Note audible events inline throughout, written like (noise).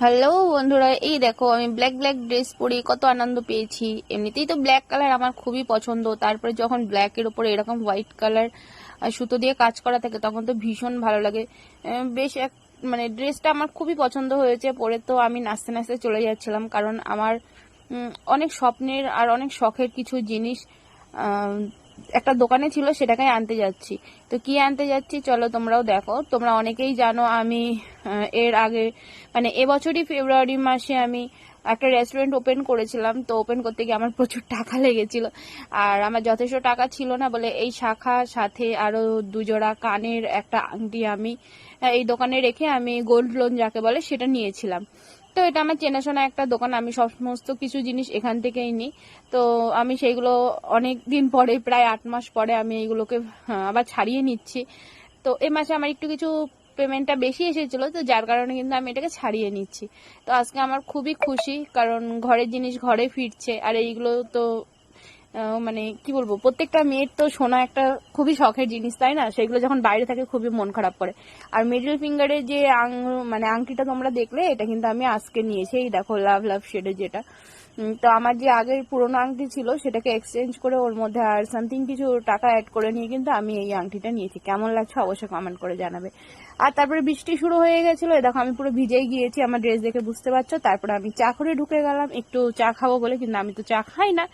Hello বন্ধুরা। এই দেখো, আমি ব্ল্যাক ব্ল্যাক ড্রেস পরে কত আনন্দ পেয়েছি। এমনিতেই তো ব্ল্যাক কালার আমার খুবই পছন্দ। তারপরে যখন ব্ল্যাকের উপরে এরকম হোয়াইট কালার সুতো দিয়ে কাজ করা থাকে, তখন তো ভীষণ ভালো লাগে। বেশ এক মানে ড্রেসটা আমার খুবই পছন্দ হয়েছে। পরে তো আমি নাচতে নাচতে চলে যাচ্ছিলাম, কারণ আমার অনেক স্বপ্নের আর অনেক শখের কিছু জিনিস একটা দোকানে ছিল, সেটাকে আনতে যাচ্ছি। তো কি আনতে যাচ্ছি? চলো তোমরাও দেখো। তোমরা অনেকেই জানো আমি এর আগে মানে এবছরই ফেব্রুয়ারি মাসে আমি একটা রেস্টুরেন্ট ওপেন করেছিলাম। তো ওপেন করতে গিয়ে আমার প্রচুর টাকা (laughs) লেগেছিল। আর আমার যথেষ্ট টাকা ছিল না বলে এই শাখা সাথে আরও দুজোড়া কানের একটা আংটি আমি এই দোকানে রেখে আমি গোল্ড লোন যাকে বলে সেটা নিয়েছিলাম। তো এটা আমার চেনাশোনা একটা দোকান আমি সমস্ত কিছু জিনিস এখান থেকেই নিই। তো আমি সেইগুলো অনেক দিন পরে প্রায় আট মাস পরে আমি এইগুলোকে হ্যাঁ, আবার ছাড়িয়ে নিচ্ছি। তো এ মাসে আমার একটু কিছু পেমেন্টটা বেশি এসেছিল তো যার কারণে কিন্তু আমি এটাকে ছাড়িয়ে নিচ্ছি। তো আজকে আমার খুবই খুশি কারণ ঘরের জিনিস ঘরে ফিরছে আর এইগুলো তো মানে কি বলব, প্রত্যেকটা মেয়ের তো সোনা একটা খুবই শখের জিনিস, তাই না? সেগুলো যখন বাইরে থাকে খুবই মন খারাপ করে। আর মিডল ফিঙ্গারে যে মানে আংটিটা তোমরা দেখলে, এটা কিন্তু আমি আজকে নিয়েছি। এই দেখো লাভ লাভ শেডের যেটা। তো আমার যে আগের পুরোনো আংটি ছিল, সেটাকে এক্সচেঞ্জ করে ওর মধ্যে আর সামথিং কিছু টাকা অ্যাড করে নিয়ে কিন্তু আমি এই আংটিটা নিয়েছি। কেমন লাগছে অবশ্যই কমেন্ট করে জানাবে। আর তারপরে বৃষ্টি শুরু হয়ে গেছিল দেখো আমি পুরো ভিজেই গিয়েছি, আমার ড্রেস দেখে বুঝতে পারছ। তারপরে আমি চা করে ঢুকে গেলাম, একটু চা খাব বলে, কিন্তু আমি তো চা খাই না।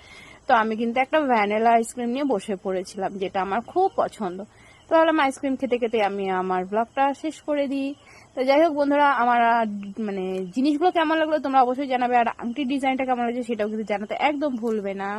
তো আমি কিন্তু একটা ভ্যানিলা আইসক্রিম নিয়ে বসে পড়েছিলাম, যেটা আমার খুব পছন্দ। তো ভাবলাম আইসক্রিম খেতে খেতে আমি আমার ব্লগটা শেষ করে দিই। তো যাই হোক বন্ধুরা, আমার মানে জিনিসগুলো কেমন লাগল তোমরা অবশ্যই জানাবে, আর আংটির ডিজাইনটা কেমন লাগছে সেটাও কিন্তু জানাতে একদম ভুলবে না।